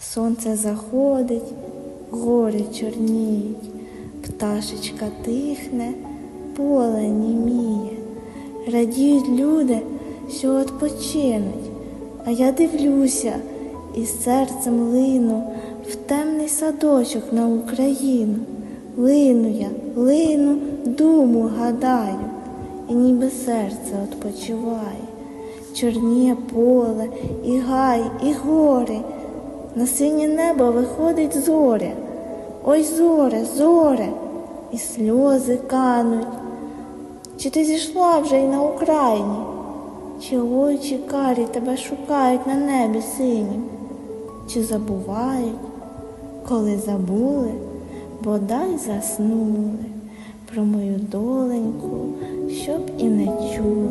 Сонце заходить, гори чорніють, пташечка тихне, поле німіє. Радіють люди, що відпочинуть, а я дивлюся і серцем лину в темний садочок на Україну. Лину я, лину, думу гадаю, і ніби серце відпочиває. Чорніє поле, і гай, і гори. На синє небо виходить зоря. Ой, зоре, зоре, і сльози кануть. Чи ти зійшла вже й на Україні? Чи очі карі тебе шукають на небі синім? Чи забувають, коли забули, бодай заснули про мою доленьку, щоб і не чули.